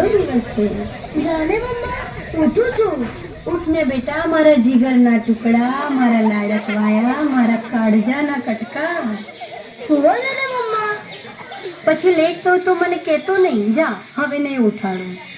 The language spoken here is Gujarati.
પહેલો દિવસ છે. જાને મમ્મા? ઉઠું છું. ઉઠને બેટા, મારા જીગરના ટુકડા, મારા લાડકવાયા મારા કાળજાના કટકા. સુવો જાને મમ્મા? પછી લેટ થયો તો મને કહેતો નહીં. જા, હવે નહીં ઉઠાડું.